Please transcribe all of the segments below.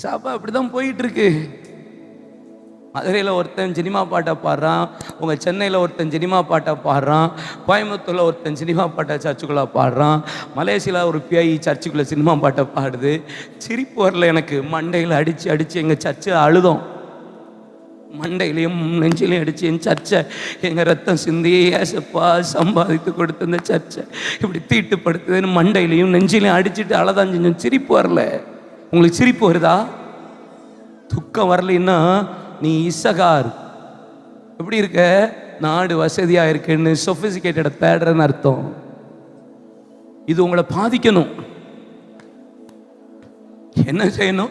சபை அப்படிதான் போயிட்டு இருக்கு மதுரையில் ஒருத்தன் சினிமா பாட்டை பாடுறான் உங்கள் சென்னையில் ஒருத்தன் சினிமா பாட்டை பாடுறான் கோயம்புத்தூரில் ஒருத்தன் சினிமா பாட்டை சர்ச்சுக்குள்ளே பாடுறான் மலேசியாவில் ஒரு பிஐ சர்ச்சுக்குள்ளே சினிமா பாட்டை பாடுது. சிரிப்பு வரல எனக்கு. மண்டையில் அடித்து அடித்து எங்கள் சர்ச்சை அழுதோம். மண்டையிலையும் நெஞ்சிலையும் அடித்து என் சர்ச்சை எங்கள் ரத்தம் சிந்தி ஏசப்பா சம்பாதித்து கொடுத்த இந்த சர்ச்சை இப்படி தீட்டுப்படுத்துதுன்னு மண்டையிலையும் நெஞ்சிலையும் அடிச்சுட்டு அழதான் செஞ்சோம். சிரிப்பு வரல. உங்களுக்கு சிரிப்பு வருதா? துக்கம் வரலைன்னா நீ இசகார். எப்படி இருக்க? நாடு வசதியாக இருக்குன்னு சொஃபிசிகேட்டடை தேடுறன்னு அர்த்தம். இது உங்களை பாதிக்கணும். என்ன செய்யணும்?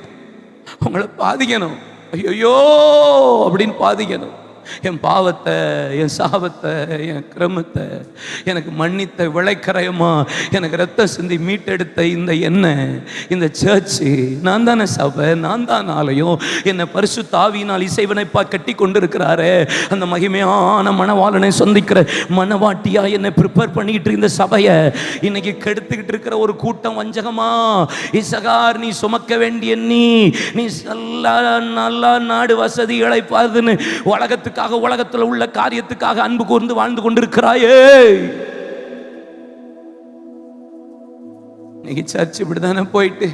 உங்களை பாதிக்கணும். ஐயோ அப்படின்னு பாதிக்கணும். என் பாவத்தை என் சாபத்தை என் கிரமத்தை எனக்கு மன்னித்த விளைக்கரையமா எனக்கு ரத்தம் சிந்தி மீட்டெடுத்த இந்த எண்ணெய் இந்த சர்ச்சு நான் தானே சபை நான் தான் ஆலயம். என்னை பரிசு தாவியினால் இசைவனைப்பா கட்டி கொண்டு இருக்கிறாரு அந்த மகிமையான மணவாளனை சந்திக்கிற மனவாட்டியா என்னை ப்ரிப்பேர் பண்ணிக்கிட்டு இருந்த சபையை. இன்னைக்கு கெடுத்துக்கிட்டு இருக்கிற ஒரு கூட்டம் வஞ்சகமா? இசகார் நீ சுமக்க வேண்டிய நீ நீ நல்லா நல்லா நாடு வசதி உலகத்துக்கு உலகத்துக்காக உலகத்தில் உள்ள காரியத்துக்காக அன்பு கூர்ந்து வாழ்ந்து கொண்டிருக்கிறாயே. இன்னைக்கு சர்ச் இப்படிதானே போயிட்டு